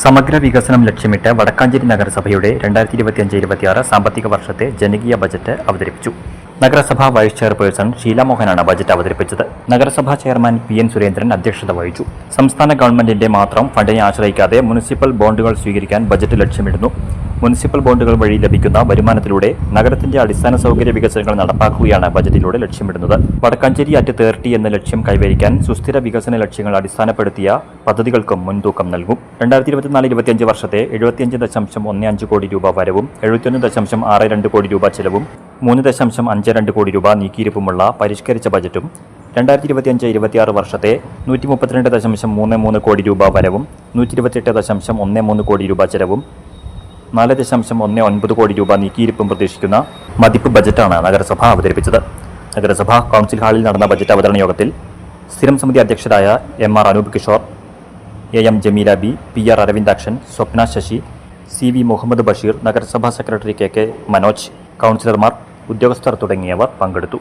സമഗ്ര വികസനം ലക്ഷ്യമിട്ട് വടക്കാഞ്ചേരി നഗരസഭയുടെ രണ്ടായിരത്തി ഇരുപത്തിയഞ്ച് ഇരുപത്തിയാറ് സാമ്പത്തിക വർഷത്തെ ജനകീയ ബജറ്റ് അവതരിപ്പിച്ചു. നഗരസഭാ വൈസ് ചെയർപേഴ്സൺ ഷീല മോഹനാണ് ബജറ്റ് അവതരിപ്പിച്ചത്. നഗരസഭാ ചെയർമാൻ പി എൻ സുരേന്ദ്രൻ അധ്യക്ഷത വഹിച്ചു. സംസ്ഥാന ഗവൺമെന്റിന്റെ മാത്രം ഫണ്ടിനെ ആശ്രയിക്കാതെ മുനിസിപ്പൽ ബോണ്ടുകൾ സ്വീകരിക്കാൻ ബജറ്റ് ലക്ഷ്യമിടുന്നു. മുനിസിപ്പൽ ബോണ്ടുകൾ വഴി ലഭിക്കുന്ന വരുമാനത്തിലൂടെ നഗരത്തിന്റെ അടിസ്ഥാന സൗകര്യ വികസനങ്ങൾ നടപ്പാക്കുകയാണ് ബജറ്റിലൂടെ ലക്ഷ്യമിടുന്നത്. വടക്കാഞ്ചേരി അറ്റ് തേർട്ടി എന്ന ലക്ഷ്യം കൈവരിക്കാൻ സുസ്ഥിര വികസന ലക്ഷ്യങ്ങൾ അടിസ്ഥാനപ്പെടുത്തിയ പദ്ധതികൾക്കും മുൻതൂക്കം നൽകും. രണ്ടായിരത്തി ഇരുപത്തിനാല് ഇരുപത്തിയഞ്ച് വർഷത്തെ എഴുപത്തിയഞ്ച് ദശാംശം ഒന്ന് അഞ്ച് കോടി രൂപ വരവും എഴുപത്തിയൊന്ന് ദശാംശം ആറ് രണ്ട് കോടി രൂപ ചെലവും മൂന്ന് ദശാംശം അഞ്ച് രണ്ട് കോടി രൂപ നീക്കിയിരിപ്പുമുള്ള പരിഷ്കരിച്ച ബജറ്റും രണ്ടായിരത്തി ഇരുപത്തിയഞ്ച് ഇരുപത്തിയാറ് വർഷത്തെ നൂറ്റി മുപ്പത്തിരണ്ട് ദശാംശം മൂന്ന് മൂന്ന് കോടി രൂപ വരവും നൂറ്റി ഇരുപത്തിയെട്ട് ദശാംശം ഒന്ന് മൂന്ന് കോടി രൂപ ചെലവും നാല് ദശാംശം ഒന്ന് ഒൻപത് കോടി രൂപ നീക്കിയിരിപ്പും പ്രതീക്ഷിക്കുന്ന മതിപ്പ് ബജറ്റാണ് നഗരസഭ അവതരിപ്പിച്ചത്. നഗരസഭ കൗൺസിൽ ഹാളിൽ നടന്ന ബജറ്റ് അവതരണ യോഗത്തിൽ സ്ഥിരം സമിതി അധ്യക്ഷരായ M R Anoop Kishore A M Jameela B P R Aravindakshan Swapna Sasi C V Muhammad Basheer നഗരസഭാ സെക്രട്ടറി കെ കെ മനോജ് കൗൺസിലർമാർ ഉദ്യോഗസ്ഥർ തുടങ്ങിയവർ പങ്കെടുത്തു